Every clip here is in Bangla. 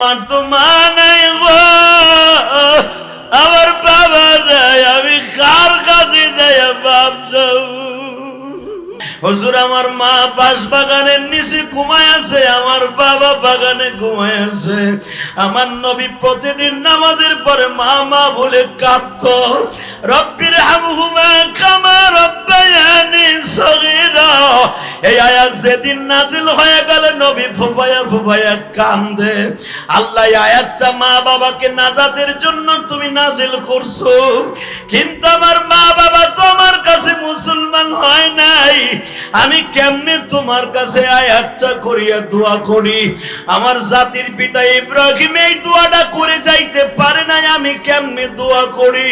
আমার তো মা নাই গো। আমার বাবা যায় আমি কার কাছে যাই বাপ যাও। হুজুর, আমার মা বাস বাগানের নিচে ঘুমায় আছে, আমার বাবা বাগানে ঘুমায় আছে। আমার নবী প্রতিদিন নামাজের পরে মা মা বলে কাঁদত, রব্বির হামহুমা কামা রব্বায়ানি সগীরা। এই আয়াত যেদিন নাজিল হয়ে গেল, নবী ফুফায়া ফুফায়া কান্দে। আল্লাহ আয়াতটা মা বাবাকে নাজাতের জন্য তুমি নাজিল করছ। কিন্তু আমার মা বাবা তো আমার কাছে মুসলমান হয় নাই। আমি কেমনে তোমার কাছে আয়াতটা করিয়া দোয়া করি? আমার জাতির পিতা ইব্রাহিম এই দোয়াটা করে যাইতে পারে নাই, আমি কেমনে দোয়া করি?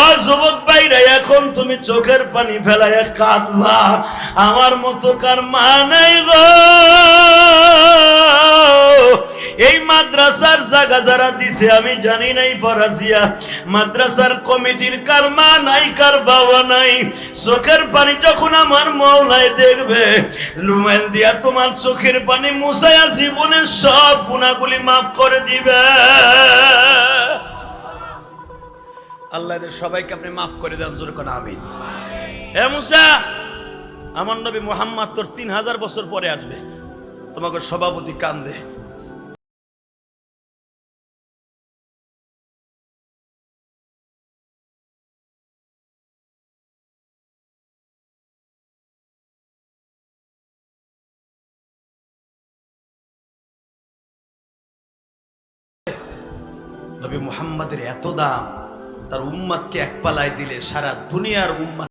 ও যুবক ভাইরা, এখন তুমি চোখের পানি ফেলাইয়া কাঁদবা। আমার মতো কার মা নাই গো? এই মাদ্রাসার জায়গা যারা দিছে, আমি জানি নাই ফরাসিয়া। মাদ্রাসার কমিটির কার মা নাই, কার বাবা নাই। চোখের পানি যখন আমার মৌলায় দেখবে লুমেল দিয়া তোমার চোখের পানি মুসাইয়া জীবনের সব গুণাগুলি মাফ করে দিবে। আল্লাহ এদের সবাইকে আপনি মাফ করে দেন, জোর করে আমি হে মুসা, আমার নবী মোহাম্মদ তোর তিন হাজার বছর পরে আসবে। তোমাকে সভাপতি কান্দে। নবী মুহাম্মাদের এত দাম, তার উম্মাদকে এক পালায় দিলে সারা দুনিয়ার উম্মাদ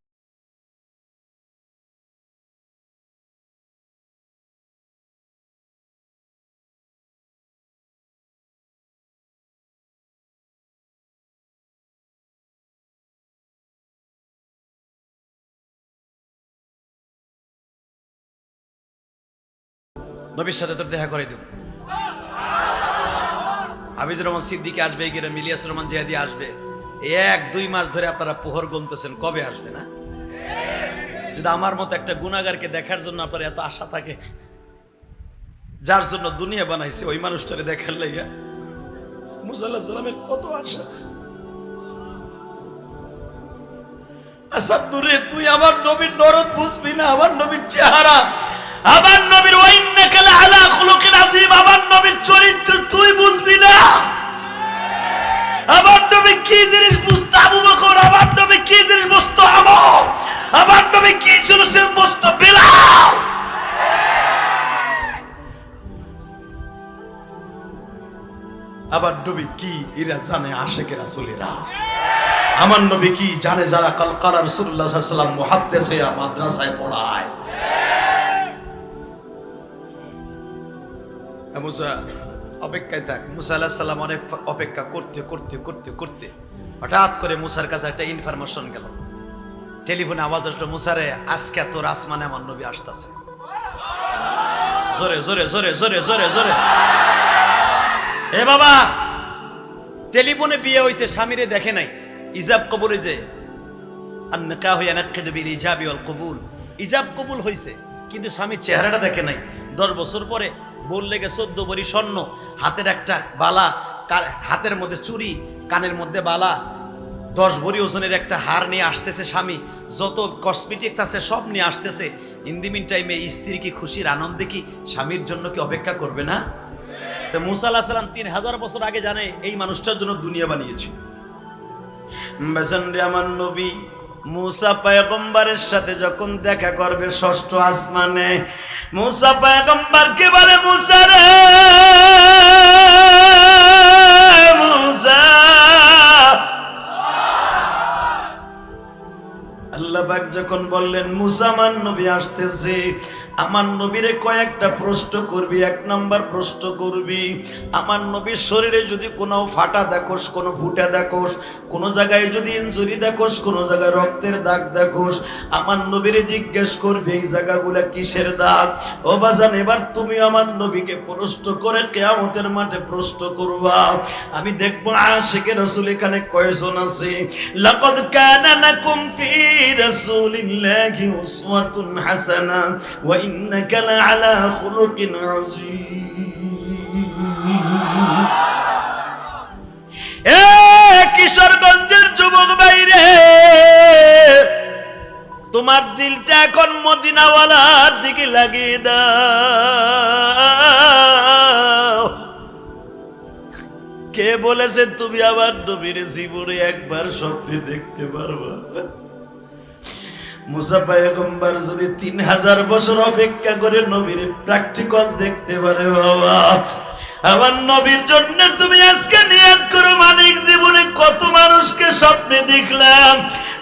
নবীর সাথে তোর দেখা করে দেব। হাফিজুর রহমান সিদ্দিকে আসবে গিয়ে মিলিয়াস রহমান জিহাদি আসবে। এক, দুই মাস ধরে আপনারা পোহর গুনতেছেন, কবে আসবে না? যদি আমার মতো একটা গুণাগারকে দেখার জন্য আপনার এত আশা থাকে, যার জন্য দুনিয়া বানাইছে ওই মানুষটারে দেখার লাইয়া মুসাল্লাহ কত আশা। আসাদ দূরে, তুই আমার নবীর দরদ বুঝবি না, আমার নবীর চেহারা। আমার নবীর ওয়াইন্নাকালা আলা খুলুকিন আযীম আমার নবীর চরিত্র তুই বুঝবি না? আমার নবী কি জিনিস বুঝতে আবু বকর? আমার নবী কি জিনিস বুঝতে আমর আমার নবী কি জিনিস বুঝতে বিলাল? আবার নবী কি এরা জানে আশেকের রাসূলেরা? আমার নবী কি জানে যারা কাল কালা রাসূলুল্লাহ সাল্লাল্লাহু আলাইহি ওয়াসাল্লাম মুহাদ্দিসে মাদ্রাসায় পড়ায়? মুসা অপেক্ষায় থাক। মুসা আল্লাহ সাল্লাম অনেক অপেক্ষা করতে করতে করতে করতে হঠাৎ করে মুসার কাছে একটা ইনফরমেশন গেল। টেলিফোনে আওয়াজ আসলো, মুসারে, আজকে তোর আসমানে আমার নবী আসতেছে। জোরে জোরে জোরে জোরে জোরে জোরে। এ বাবা, টেলিফোনে বিয়ে হইছে স্বামীরে দেখে নাই। ইজাব কবুল বিল ইজাবি কবুল হইছে কিন্তু স্বামীর চেহারাটা দেখে নাই। দশ বছর পরে বললে লেগে চোদ্দ বড়ি স্বর্ণ, হাতের একটা বালা হাতের মধ্যে চুরি, কানের মধ্যে বালা, দশ ভরি ওজনের একটা হার নিয়ে আসতেছে স্বামী, যত কসমেটিক্স আছে সব নিয়ে আসতেছে। ইন্দিমিন টাইমে স্ত্রী কি খুশির আনন্দে কি স্বামীর জন্য কি অপেক্ষা করবে না? তো মুসা আল্লাহ তিন হাজার বছর আগে জানে এই মানুষটার জন্য দুনিয়া বানিয়েছে। মুসা পায়গম্বরের সাথে যখন দেখা করবে ষষ্ঠ আসমানে, মুসা পায়গম্বর কে বলে, মুসা রে, মুসা? আল্লাহ পাক যখন বললেন মুসামান নবী আসতেছে। আমার নবীরে কয়েকটা প্রশ্ন করবি, এক নম্বর প্রশ্ন করবি, আমার নবীর শরীরে যদি কোনো ফাটা দেখোস, কোনো ফুটা দেখোস, কোনো জায়গায় যদি ইঞ্জুরি দেখোস, কোনো জায়গায় রক্তের দাগ দেখোস, আমার নবীরে জিজ্ঞেস করবি, এই জায়গাগুলা কিসের দাগ? ও বাজান, এবার তুমি আমার নবীকে প্রশ্ন করে কেয়ামতের মাঠে প্রশ্ন করবা। আমি দেখব আশেকে রসুল এখানে কয়জন আছে। লাকাদ কানা লাকুম ফি রাসূলিল্লাহি উসওয়াতুন হাসানা ওয়া আযীম। এ কিশোরগঞ্জের যুবক বাইরে তোমার দিলটা এখন মদিনাওয়ালার দিকে লাগিয়ে দাও। কে বলেছে তুমি আবার নবীর জীবনে একবার স্বপ্নে দেখতে পারবা? মুসা যদি তিন হাজার বছর অপেক্ষা করে নবীর প্র্যাকটিক্যাল দেখতে পারে, বাবা। আমার নবীর জন্য তুমি আজকে করো, মালিক জীবনে কত মানুষকে স্বপ্নে দেখলাম।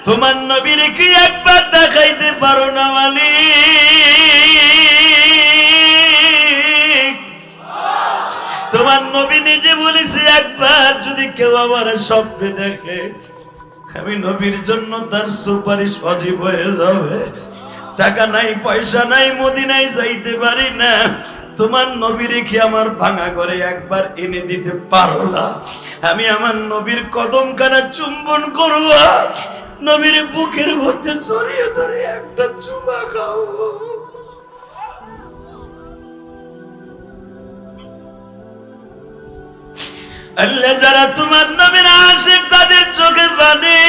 তোমার নবীর কি একবার দেখাইতে পারো না, মালিক? তোমার নবী নিজে বলেছে, একবার যদি কেউ আমার স্বপ্নে দেখে আমি নবীর জন্য তার সুপারিশ অজীব হয়ে যাবে। টাকা নাই, পয়সা নাই, মদিনায় যাইতে পারি না। তোমার নবী রেখে আমার ভাঙা করে একবার এনে দিতে পারো না আমি আমার নবীর কদম কানা চুম্বন করব নবীর বুকের মধ্যে জড়িয়ে ধরে একটা চুমা খাও। আল্লাহ যারা তোমার নবীর তাদের চোখে পানি।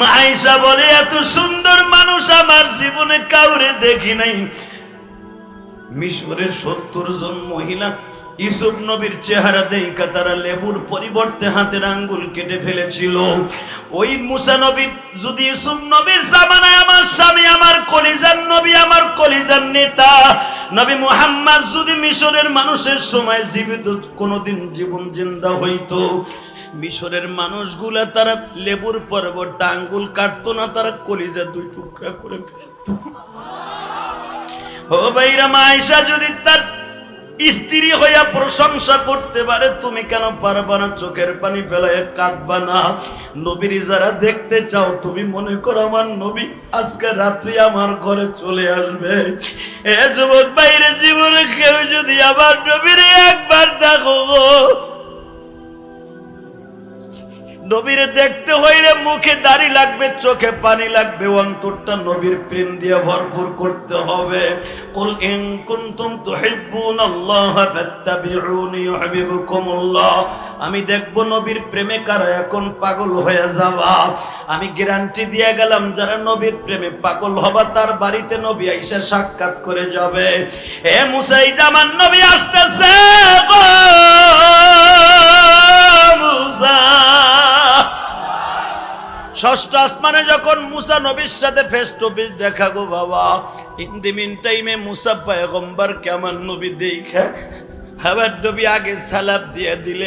মাইশা বলে, এত সুন্দর মানুষ আমার জীবনে কাউরে দেখি নাই। মিশরের সত্তর জন মহিলা ইসুফ নবীর চেহারা দেখা তারা লেবুর পরিবর্তে হাতের আঙ্গুল কেটে ফেলেছিল। ওই মুসা নবী যদি ইসুফ নবীর জামানায় আমার স্বামী, আমার কলিজার নবী, আমার কলিজার নেতা, নবী মুহাম্মদ যদি মিশরের মানুষের সময় জীবিত, কোনোদিন জীবন জিন্দা হইতো। মিশরের মানুষগুলা তারা লেবুর পরবর্তী আঙ্গুল কাটতো না, তারা কলিজা দুই টুকরা করে ফেলতো। ও ভাইরা মাইশা যদি তার স্ত্রী হইয়া প্রশংসা করতে পারে, তুমি কেন পারবা না চোখের পানি ফেলায় কাঁদবা না? নবীর যারা দেখতে চাও, তুমি মনে করো আমার নবী আজকে রাত্রি আমার ঘরে চলে আসবে। এ যুবক বাইরে জীবনে কেউ যদি আমার নবীর একবার দেখো নবীরে দেখতে হইলে মুখে দাড়ি লাগবে, চোখে পানি লাগবে, অন্তরটা নবীর প্রেম দিয়ে ভরপুর করতে হবে। কুল ইন কুনতুম তুহিব্বুন আল্লাহ ফাত্তাবিউনি ইউহিব্বুকুমুল্লাহ। আমি দেখব নবীর প্রেমে কারা এখন পাগল হয়ে যাবা আমি গ্যারান্টি দিয়ে গেলাম, যারা নবীর প্রেমে পাগল হবা, তার বাড়িতে নবী আইসা সাক্ষাৎ করে যাবে। এ মুসাই জামান নবী আসতেছে গো! ষষ্ঠ আসমানে যখন মুসা নবীর সাথে ফেস টু ফেস দেখা গো বাবা হিন্দি দি মিন টাইমে মুসা পায়গম্বর কেমন নবী দেখা আবার নবী আগে সালাপ দিয়ে দিলে।